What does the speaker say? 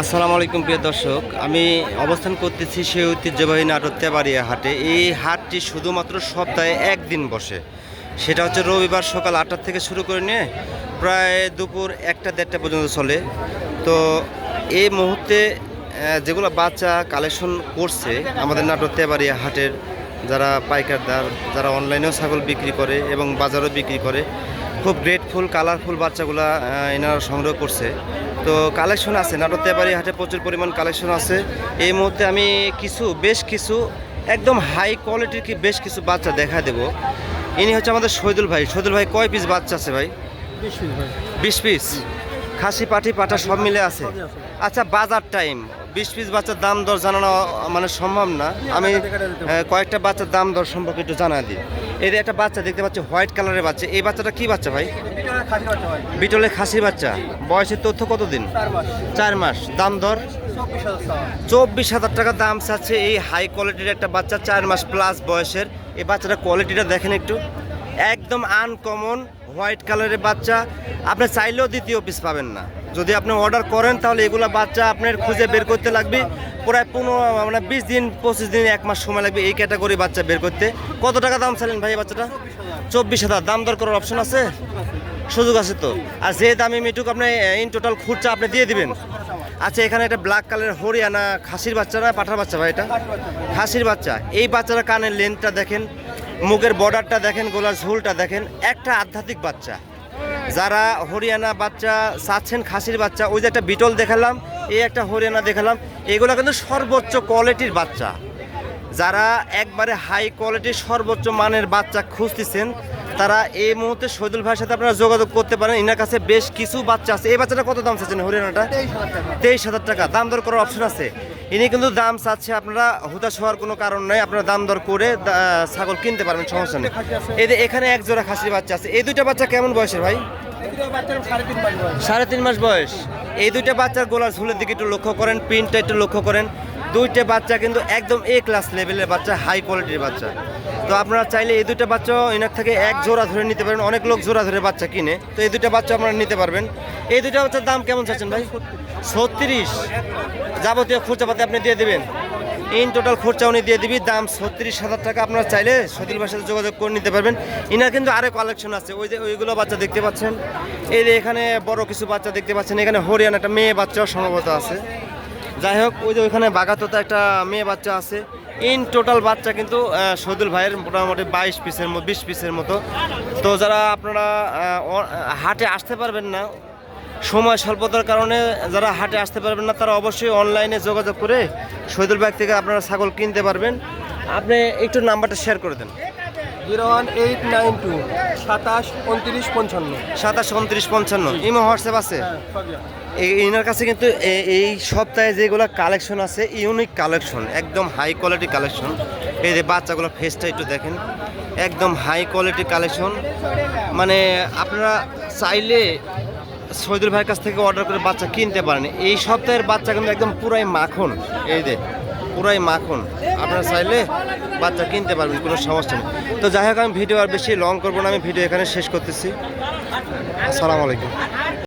আসসালামু আলাইকুম প্রিয় দর্শক, আমি অবস্থান করতেছি সেই ঐতিহ্যবাহী নাটক তেবাড়িয়া হাটে। এই হাটটি শুধুমাত্র সপ্তাহে একদিন বসে। সেটা হচ্ছে রবিবার সকাল আটটা থেকে শুরু করে নিয়ে প্রায় দুপুর একটা দেড়টা পর্যন্ত চলে। তো এই মুহূর্তে যেগুলো বাচ্চা কালেকশন করছে আমাদের নাটক তেবাড়িয়া হাটের, যারা পাইকারদার, যারা অনলাইনেও ছাগল বিক্রি করে এবং বাজারও বিক্রি করে খুব গ্রেটফুল কালারফুল বাচ্চাগুলো এনারা সংগ্রহ করছে। তো কালেকশন আছে নাটক তেবাড়ি হাটে প্রচুর পরিমাণ কালেকশন আছে। এই মুহূর্তে আমি কিছু বেশ কিছু একদম হাই কোয়ালিটির কি বেশ কিছু বাচ্চা দেখা দেব। ইনি হচ্ছে আমাদের শহীদুল ভাই। শহীদুল ভাই কয় পিস বাচ্চা আছে ভাই? বিশ পিস খাসি পাটি পাটা সব মিলে আছে। আচ্ছা বাজার টাইম। বিশ পিস বাচ্চার দাম দর জানানো মানে সম্ভব না। আমি কয়েকটা বাচ্চার দাম দর সম্পর্কে একটু জানা দিই। এই যে একটা বাচ্চা দেখতে পাচ্ছি হোয়াইট কালারের বাচ্চা। এই বাচ্চাটা কি বাচ্চা ভাই? বিটলে খাসি বাচ্চা বয়সের তথ্য কতদিন? চার মাস। দাম দর? চব্বিশ হাজার টাকা। দাম চাচ্ছে এই হাই কোয়ালিটির একটা বাচ্চা চার মাস প্লাস বয়সের। এই বাচ্চাটা কোয়ালিটিটা দেখেন একটু। একদম আনকমন হোয়াইট কালারের বাচ্চা। আপনি চাইলেও দ্বিতীয় পিস পাবেন না। যদি আপনি অর্ডার করেন, তাহলে এগুলো বাচ্চা আপনার খুঁজে বের করতে লাগবে। প্রায় পনেরো মানে বিশ দিন, পঁচিশ দিন, এক মাস সময় লাগবে এই ক্যাটাগরি বাচ্চা বের করতে। কত টাকা দাম চাইলেন ভাই বাচ্চাটা? চব্বিশ হাজার। দাম দর করার অপশন আছে? সুযোগ আছে তো। আর যে দামি মিটুক আপনি ইন টোটাল খুরচা আপনি দিয়ে দিবেন। আচ্ছা এখানে একটা ব্ল্যাক কালারের হরিয়ানা খাসির বাচ্চা না, পাঠার বাচ্চা ভাই এটা? খাসির বাচ্চা। এই বাচ্চারা কানের লেন্থটা দেখেন। মুখের বর্ডারটা দেখেন গোলার ঝুলটা দেখেন একটা আধ্যাত্মিক বাচ্চা। যারা হরিয়ানা বাচ্চা চাচ্ছেন খাসির বাচ্চা ওই যে একটা বিটল দেখালাম এই একটা হরিয়ানা দেখালাম এগুলো কিন্তু সর্বোচ্চ কোয়ালিটির বাচ্চা। যারা একবারে হাই কোয়ালিটির সর্বোচ্চ মানের বাচ্চা খুঁজতেছেন তারা এই মুহূর্তে শহীদুল ভাইয়ের সাথে আপনারা যোগাযোগ করতে পারেন। এনার কাছে বেশ কিছু বাচ্চা আছে। এই বাচ্চাটা কত দাম চাচ্ছেন হরিয়ানাটা? তেইশ হাজার টাকা। দাম দর করার অপশন আছে? ইনি কিন্তু দাম চাচ্ছে আপনারা, হতাশ হওয়ার কোনো কারণ নেই। আপনারা দাম দর করে ছাগল কিনতে পারবেন, সমস্যা নেই। এই যে এখানে এক জোড়া খাসির বাচ্চা আছে। এই দুইটা বাচ্চা কেমন বয়সের ভাই? সাড়ে তিন মাস বয়স। এই দুইটা বাচ্চার গোলার ঝুলের দিকে একটু লক্ষ্য করেন প্রিন্টটা একটু লক্ষ্য করেন। দুইটা বাচ্চা কিন্তু একদম এ ক্লাস লেভেলের বাচ্চা হাই কোয়ালিটির বাচ্চা। তো আপনারা চাইলে এই দুইটা বাচ্চা এনার থেকে এক জোড়া ধরে নিতে পারেন। অনেক লোক জোড়া ধরে বাচ্চা কিনে। তো এই দুইটা বাচ্চা আপনারা নিতে পারবেন। এই দুইটা বাচ্চার দাম কেমন চাচ্ছেন ভাই? ছত্রিশ। যাবতীয় খরচাপাতি আপনি দিয়ে দেবেন। ইন টোটাল খরচা উনি দিয়ে দিবি, দাম ছত্রিশ হাজার টাকা। আপনারা চাইলে সতিল ভাইয়ের সাথে যোগাযোগ করে নিতে পারবেন। ইনার কিন্তু আরও কালেকশন আছে। ওই যে ওইগুলো বাচ্চা দেখতে পাচ্ছেন। এই যে এখানে বড় কিছু বাচ্চা দেখতে পাচ্ছেন। এখানে হরিয়ানা একটা মেয়ে বাচ্চাও সম্ভবত আছে। যাই হোক, ওই যে ওইখানে বাগাতোতে একটা মেয়ে বাচ্চা আছে। ইন টোটাল বাচ্চা কিন্তু শহীদুল ভাইয়ের মোটামুটি বাইশ পিসের মতো, বিশ পিসের মতো। তো যারা আপনারা হাটে আসতে পারবেন না সময় স্বল্পতার কারণে যারা হাটে আসতে পারবেন না তারা অবশ্যই অনলাইনে যোগাযোগ করে শহীদুল ব্যাগ থেকে আপনারা ছাগল কিনতে পারবেন। আপনি একটু নাম্বারটা শেয়ার করে দেন। Zero one eight nine two সাতাশ উনত্রিশ পঞ্চান্ন। সাতাশ উনত্রিশ পঞ্চান্ন। ইমো হোয়াটসঅ্যাপ আছে? এই এনার কাছে কিন্তু এই সপ্তাহে যেগুলো কালেকশন আছে ইউনিক কালেকশন একদম হাই কোয়ালিটি কালেকশন এই যে বাচ্চাগুলো ফেসটা একটু দেখেন। একদম হাই কোয়ালিটি কালেকশন মানে আপনারা চাইলে সৈদুল ভাইয়ের কাছ থেকে অর্ডার করে বাচ্চা কিনতে পারেন। এই সপ্তাহের বাচ্চা কিন্তু একদম পুরাই মাখন। এই যে, পুরাই মাখন। আপনারা চাইলে বাচ্চা কিনতে পারবেন, কোনো সমস্যা নেই। তো যাই হোক, আমি ভিডিও আর বেশি লং করব না, আমি ভিডিও এখানে শেষ করতেছি। আসসালামু আলাইকুম।